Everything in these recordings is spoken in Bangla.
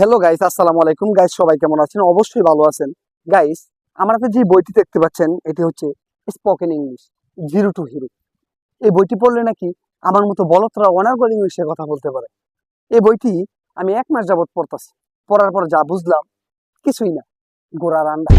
হ্যালো গাইস আসসালামু আলাইকুম। গাইস সবাই কেমন আছেন? অবশ্যই ভালো আছেন। গাইস আমরা যে বইটি দেখতে পাচ্ছেন, এটি হচ্ছে spoken English zero to hero এই বইটি পড়লে নাকি আমার মতো বলতরা অনার্গল ইংলিশে কথা বলতে পারে। এই বইটি আমি এক মাস যাবত পড়তাছি। পড়ার পর যা বুঝলাম, কিছুই না। গোড়া রান্না।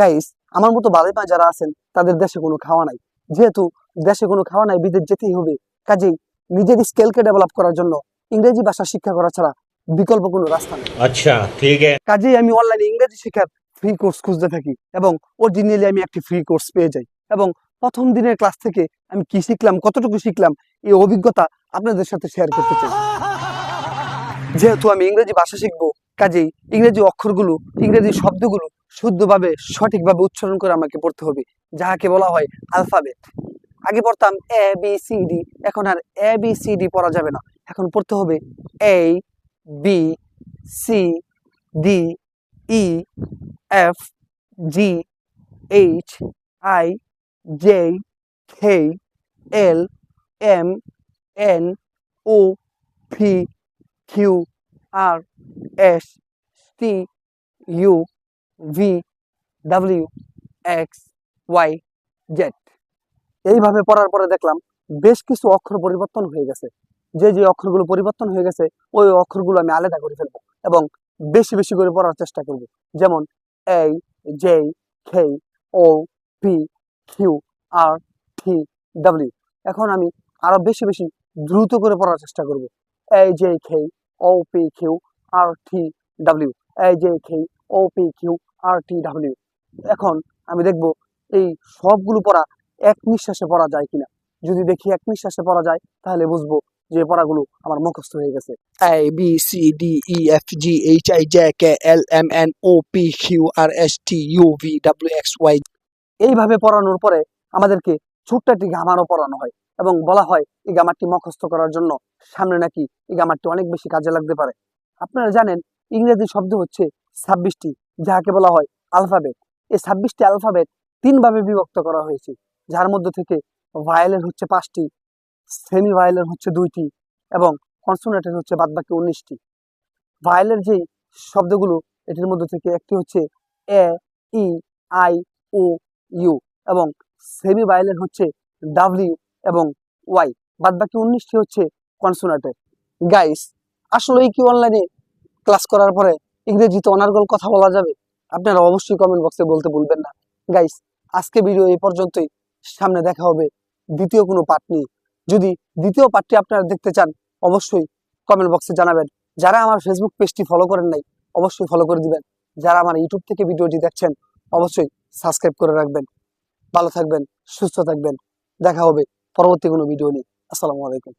গাইস আমার মতো বালিপা যারা আছেন, তাদের দেশে কোনো খাওয়া নাই। যেহেতু দেশে কোনো খাওয়া নাই, বিদেশ যেতেই হবে। কাজেই নিজের স্কেলকে ডেভেলপ করার জন্য ইংরেজি ভাষা শিক্ষা করা ছাড়া বিকল্প কোনো রাস্তা নেই। আচ্ছা ঠিক আছে কাজেই আমি অনলাইনে ইংরেজি শেখার ফ্রি কোর্স খুঁজতে থাকি এবং অরিজিনালি আমি একটি ফ্রি কোর্স পেয়ে যাই এবং প্রথম দিনের ক্লাস থেকে আমি কি শিখলাম কতটুকু শিখলাম এই অভিজ্ঞতা আপনাদের সাথে শেয়ার করতে চাই। যেহেতু আমি ইংরেজি ভাষা শিখব কাজেই ইংরেজি অক্ষরগুলো ইংরেজি শব্দগুলো শুদ্ধভাবে সঠিকভাবে উচ্চারণ করে আমাকে পড়তে হবে যাহাকে বলা হয় আলফাবেট আগে পড়তাম এ বি সি ডি এখন আর এ বি সি ডি পড়া যাবে না। এখন পড়তে হবে এই B C D E F G H I J K L M N O P Q R S T U V W X Y Z এইভাবে পড়ার পরে দেখলাম বেশ কিছু অক্ষর পরিবর্তন হয়ে গেছে। যে যে অক্ষরগুলো পরিবর্তন হয়ে গেছে, ওই অক্ষরগুলো আমি আলাদা করে ফেলব এবং বেশি বেশি করে পড়ার চেষ্টা করব। যেমন A J K O P Q R T W এখন আমি আরও বেশি বেশি দ্রুত করে পড়ার চেষ্টা করব। A J K O P Q R T W A J K O P Q R T W এখন আমি দেখব এই সবগুলো পড়া এক নিঃশ্বাসে পড়া যায় কিনা। যদি দেখি এক নিঃশ্বাসে পড়া যায়, তাহলে বুঝব যে পড়াগুলো আমার মুখস্থ হয়ে গেছে। A B C D E F G H I J K L M N O P Q R S T U V W X Y এইভাবে পড়ানোর পরে আমাদেরকে ছোট্ট একটি গামারও পড়ানো হয় এবং বলা হয় এই গামারটি মুখস্থ করার জন্য সামনে নাকি এই গামারটি অনেক বেশি কাজে লাগতে পারে। আপনারা জানেন ইংরেজি শব্দ হচ্ছে ছাব্বিশটি যাহাকে বলা হয় আলফাবেট এই ছাব্বিশটি আলফাবেট তিনভাবে বিভক্ত করা হয়েছে। যার মধ্যে থেকে ভায়োলের হচ্ছে পাঁচটি সেমি ভায়োলের হচ্ছে দুইটি এবং কনসোনেটের হচ্ছে বাদবাকি উনিশটি। ভায়োলের যেই শব্দগুলো, এটির মধ্যে থেকে একটি হচ্ছে A, E, I, O, U এবং সেমি ভায়োলের হচ্ছে ডাব্লিউ এবং ওয়াই। বাদ বাকি উনিশটি হচ্ছে কনসোনেটের। গাইস আসলেই কি অনলাইনে ক্লাস করার পরে ইংরেজিতে অনার্গল কথা বলা যাবে? আপনারা অবশ্যই কমেন্ট বক্সে বলতে ভুলবেন না। গাইস, আজকে ভিডিও এই পর্যন্তই। সামনে দেখা হবে দ্বিতীয় কোনো পার্ট নিয়ে। যদি দ্বিতীয় পার্টটি আপনারা দেখতে চান, অবশ্যই কমেন্ট বক্সে জানাবেন। যারা আমার ফেসবুক পেজটি ফলো করেন নাই, অবশ্যই ফলো করে দিবেন। যারা আমার ইউটিউব থেকে ভিডিওটি দেখছেন, অবশ্যই সাবস্ক্রাইব করে রাখবেন। ভালো থাকবেন, সুস্থ থাকবেন। দেখা হবে পরবর্তী কোনো ভিডিও নিয়ে। আসসালামু আলাইকুম।